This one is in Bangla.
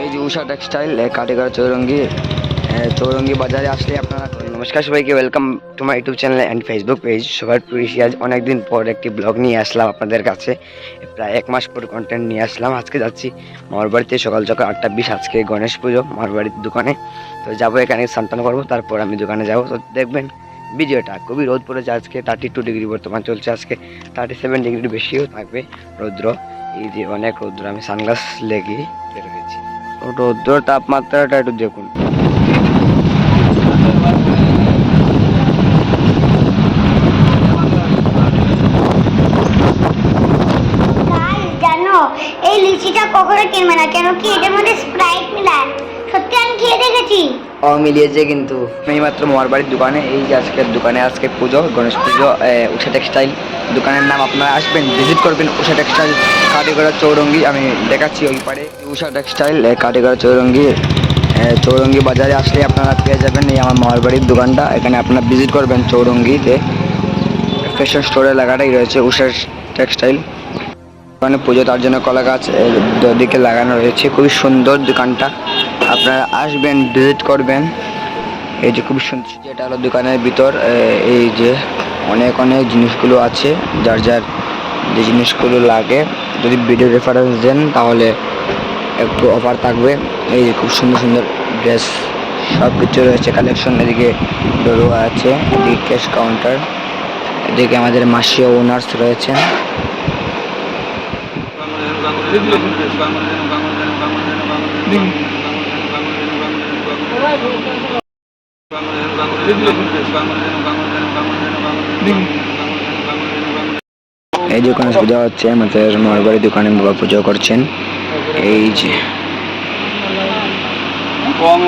এই যে উষা টেক্সটাইল কাটিগড় চৌরঙ্গি চৌরঙ্গি বাজারে আসলে আপনারা নমস্কার সবাইকে welcome to my YouTube channel and Facebook page সবার পুলিশি আজ অনেকদিন পর একটি ব্লগ নিয়ে আসলাম আপনাদের কাছে। প্রায় এক মাস পর কন্টেন্ট নিয়ে আসলাম। আজকে যাচ্ছি মামার বাড়িতে সকাল সকাল আটটা বিশ, আজকে গণেশ পুজো মামার বাড়ির দোকানে। তো যাব এখানে, স্নান করব, তারপর আমি দোকানে যাব। তো দেখবেন ভিডিওটা খুবই রোদ পড়েছে আজকে থার্টি টু ডিগ্রি বর্তমান চলছে আজকে। থার্টি সেভেন ডিগ্রি বেশিও থাকবে রৌদ্র। এই যে অনেক রৌদ্র, আমি সানগ্লাস লেগে বের হয়েছি রৌদ্র তাপমাত্রাটা একটু দেখুন। এই লিচিটা কখনো কিনবে না, কেন কি এটার মধ্যে স্প্রাইট মিলিয়েছে কিন্তু আমি মাত্র মামার বাড়ির দোকানে, এই যে আজকের দোকানে, আজকে পুজো, গণেশ পুজো উষা টেক্সটাইল দোকানের নাম আপনারা আসবেন, ভিজিট করবেন উষা টেক্সটাইল কাটিগড়া চৌরঙ্গি, আমি দেখাচ্ছি ওই পারে, উষা টেক্সটাইল কাটিগড়া চৌরঙ্গি চৌরঙ্গি বাজারে আসলে আপনারা পেয়ে যাবেন এই আমার মামার বাড়ির দোকানটা, এখানে আপনারা ভিজিট করবেন চৌরঙ্গিতে ফ্যাশন স্টোরে লাগাটাই রয়েছে উষা টেক্সটাইল। ওখানে পুজো তার জন্য কলা গাছ দিকে লাগানো রয়েছে। খুবই সুন্দর দোকানটা। আপনারা আসবেন ভিজিট করবেন। এই যে খুব সুন্দর যেটা হলো দোকানের ভিতর এই যে অনেক অনেক জিনিসগুলো আছে, যার যার যে জিনিসগুলো লাগে। যদি ভিডিও রেফারেন্স দেন, তাহলে একটু অফার থাকবে। এই যে খুব সুন্দর সুন্দর ড্রেস সব কিছু রয়েছে কালেকশন এদিকে ডোরো আছে, এদিকে ক্যাশ কাউন্টার এদিকে আমাদের মাসিও ওনার্স রয়েছেন। এই দোকানে পূজা হচ্ছে আমাদের মারবাড়ি দোকানে বাবা পুজো করছেন। এই যে। কম